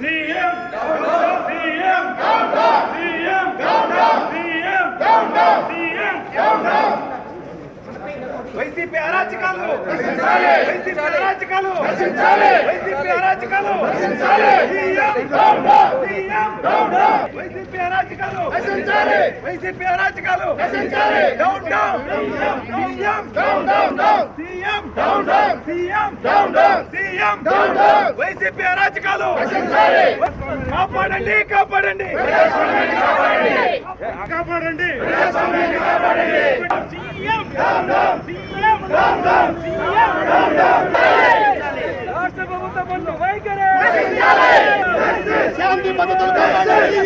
CM CM CM CM YCP అరాచకాలు YCP అరాచకాలు YCP అరాచకాలు సీఎం సీఎం వైసీపీ అరాచకాలు వైసీపీ అరాచకాలు down down CM down down CM down down CM down down CM down down YCP అరాచకాలు కాపాడండి కాపాడండి. కాపాడండి. రాష్ట్ర ప్రభుత్వ పనులు వైఖరి. శాంతి భద్రతలు కాపాడండి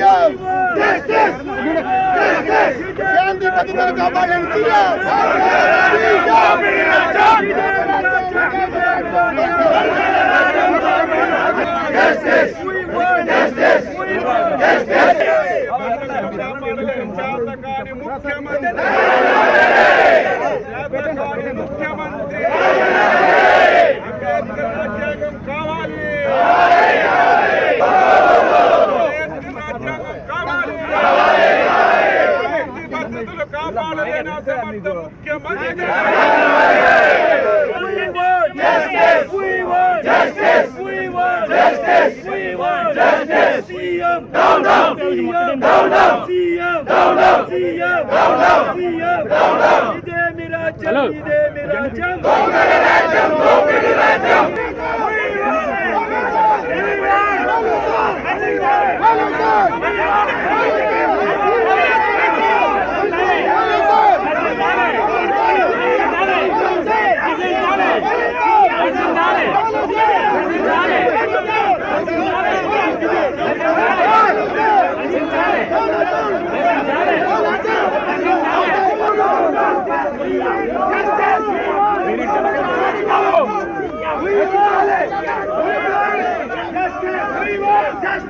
శాంతి భద్రతలు కాపాడండి సీఎం ఇదే మీ రాజ్యం ఇదే మీ రాజ్యం దొంగల రాజ్యం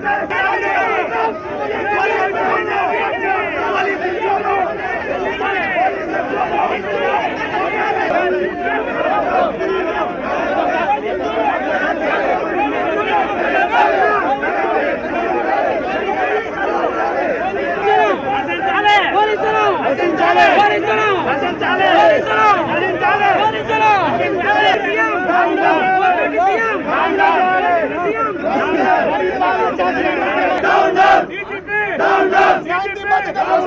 దోపిడి రాజ్యం భద్రతలు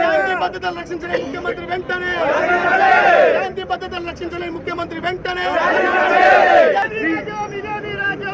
శాంతి భద్రతలు రక్షించలే ముఖ్యమంత్రి వెంటనే శాంతి భద్రతలు రక్షించలే ముఖ్యమంత్రి వెంటనే రాజ్యం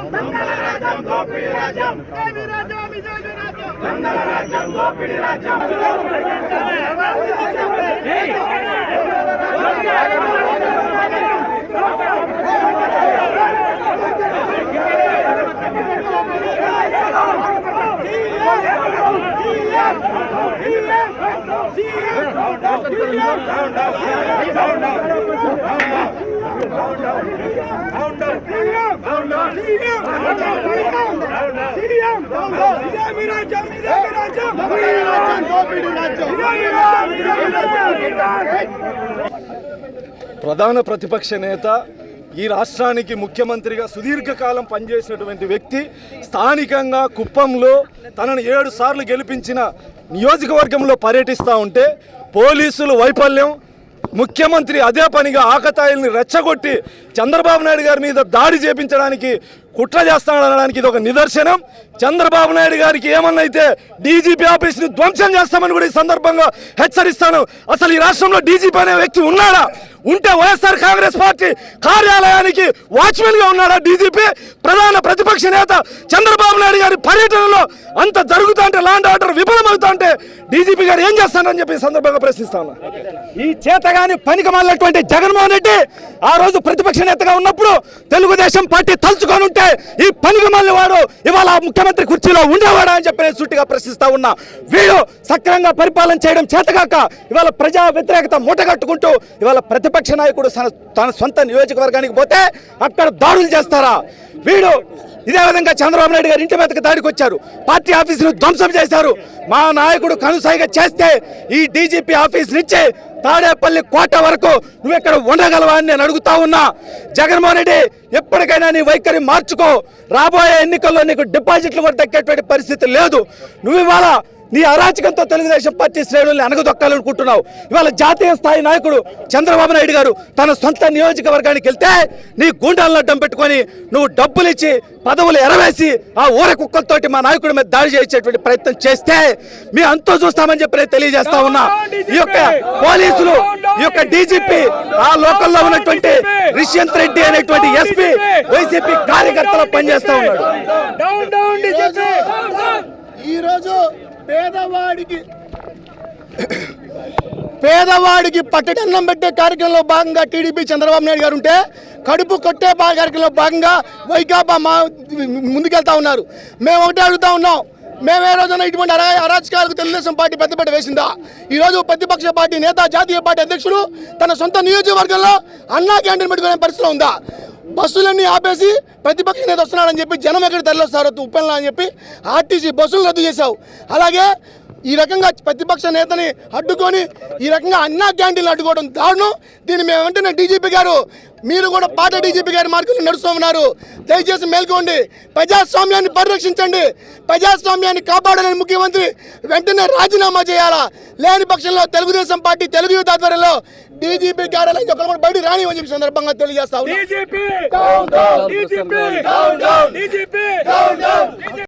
ప్రధాన ప్రతిపక్ష నేత ఈ రాష్ట్రానికి ముఖ్యమంత్రిగా సుదీర్ఘకాలం పనిచేసినటువంటి వ్యక్తి స్థానికంగా కుప్పంలో తనను ఏడు సార్లు గెలిపించిన నియోజకవర్గంలో పర్యటిస్తూ ఉంటే పోలీసులు వైఫల్యం ముఖ్యమంత్రి అదే పనిగా ఆకతాయిల్ని రెచ్చగొట్టి చంద్రబాబు నాయుడు గారి మీద దాడి చేపించడానికి కుట్ర చేస్తాడనడానికి ఇది ఒక నిదర్శనం. చంద్రబాబు నాయుడు గారికి ఏమన్నైతే డీజీపీ ఆఫీస్ని ధ్వంసం చేస్తామని కూడా ఈ సందర్భంగా హెచ్చరిస్తాను. అసలు ఈ రాష్ట్రంలో డీజీపీ అనే వ్యక్తి ఉన్నాడా? ఉంటే వైఎస్ఆర్ కాంగ్రెస్ పార్టీ కార్యాలయానికి వాచ్మెన్గా ఉన్నాడా డీజీపీ? ప్రధాన ప్రతిపక్ష నేత చంద్రబాబు నాయుడు గారి పర్యటనలో అంత జరుగుతా అంటే లాండ్ ఆర్డర్ విఫలమవుతా అంటే డీజీపీ గారు ఏం చేస్తారని చెప్పి సందర్భంగా ప్రశ్నిస్తాను ఈ చేతగాని పనికి మాలినటువంటి జగన్మోహన్ రెడ్డి ఆ రోజు ప్రతిపక్ష నేతగా ఉన్నప్పుడు తెలుగుదేశం పార్టీ తలుచుకొని ఉంటే ఈ పనికి మళ్ళీ వాడు ఇవాళ ముఖ్యమంత్రి కుర్చీలో ఉండేవాడా అని చెప్పి నేను సూటిగా ప్రశ్నిస్తా ఉన్నా. వీడు సక్రమంగా పరిపాలన చేయడం చేతగాక ఇవాళ ప్రజా వ్యతిరేకత మూటగట్టుకుంటూ ఇవాళ ప్రతిపక్ష నాయకుడు తన తన సొంత నియోజకవర్గానికి పోతే అక్కడ దాడులు చేస్తారా? వీడు ఇదే విధంగా చంద్రబాబు నాయుడు గారు ఇంటి మీదకి దాడికి వచ్చారు. పార్టీ ఆఫీసును ధ్వంసం చేశారు. మా నాయకుడు కనుసాయిగా చేస్తే ఈ డీజీపీ ఆఫీస్ నుంచి తాడేపల్లి కోట వరకు నువ్వు ఇక్కడ ఉండగలవా అని నేను అడుగుతా ఉన్నా. జగన్మోహన్ రెడ్డి ఎప్పటికైనా నీ వైఖరి మార్చుకో. రాబోయే ఎన్నికల్లో నీకు డిపాజిట్లు కూడా దక్కేటువంటి పరిస్థితి లేదు. నువ్వు ఇవాళ నీ అరాచకంతో తెలుగుదేశం పార్టీ శ్రేణుల్ని అనగదొక్కాలనుకుంటున్నావు ఇవాళ జాతీయ స్థాయి నాయకుడు చంద్రబాబు నాయుడు గారు తన సొంత నియోజకవర్గానికి వెళ్తే నీ గుండాలను అడ్డం పెట్టుకొని నువ్వు డబ్బులు ఇచ్చి పదవులు ఎరవేసి ఆ ఊర కుక్కలతోటి మా నాయకుడి మీద దాడి చేసేటువంటి ప్రయత్నం చేస్తే మీ అంతో చూస్తామని చెప్పి తెలియజేస్తా ఉన్నా. ఈ యొక్క పోలీసులు ఈ యొక్క డీజీపీ? ఆ లోకల్లో ఉన్నటువంటి రిష్యంత్ రెడ్డి అనేటువంటి ఎస్పీ వైసీపీ కార్యకర్తలు పనిచేస్తా ఉన్నాడు. ఈరోజు పేదవాడికి పేదవాడికి పట్టడన్నం పెట్టే కార్యక్రమంలో భాగంగా టీడీపీ చంద్రబాబు నాయుడు గారు ఉంటే కడుపు కొట్టే కార్యక్రమంలో భాగంగా వైకాపా మా ముందుకెళ్తా ఉన్నారు. మేము ఒకటే అడుగుతా ఉన్నాం. మేము ఏ రోజున ఇటువంటి అరా అరాచకాలకు తెలుగుదేశం పార్టీ పెద్దపీట వేసిందా? ఈరోజు ప్రతిపక్ష పార్టీ నేత జాతీయ పార్టీ అధ్యక్షుడు తన సొంత నియోజకవర్గంలో అన్నా క్యాంటీన్ పెట్టుకునే పరిస్థితిలో ఉందా? బస్సులన్నీ ఆపేసి ప్రతిపక్ష నేత వస్తున్నాడని చెప్పి జనం ఎక్కడ తరలిస్తారో ఉప్పెనలా అని చెప్పి ఆర్టీసీ బస్సులు రద్దు చేశావు. అలాగే ఈ రకంగా ప్రతిపక్ష నేతని అడ్డుకొని ఈ రకంగా అన్నా క్యాంటీన్లు అడ్డుకోవడం దారుణం. దీన్ని మేము వెంటనే డీజీపీ గారు మీరు కూడా పాత డీజీపీ గారి మార్గంలో నడుస్తూ ఉన్నారు. దయచేసి మేల్కోండి. ప్రజాస్వామ్యాన్ని పరిరక్షించండి. ప్రజాస్వామ్యాన్ని కాపాడాలని ముఖ్యమంత్రి వెంటనే రాజీనామా చేయాలా? లేని పక్షంలో తెలుగుదేశం పార్టీ తెలుగు యువత ఆధ్వర్యంలో డీజీపీ కార్యాలయం ఒకరు కూడా బయట రాని అని చెప్పి సందర్భంగా తెలియజేస్తా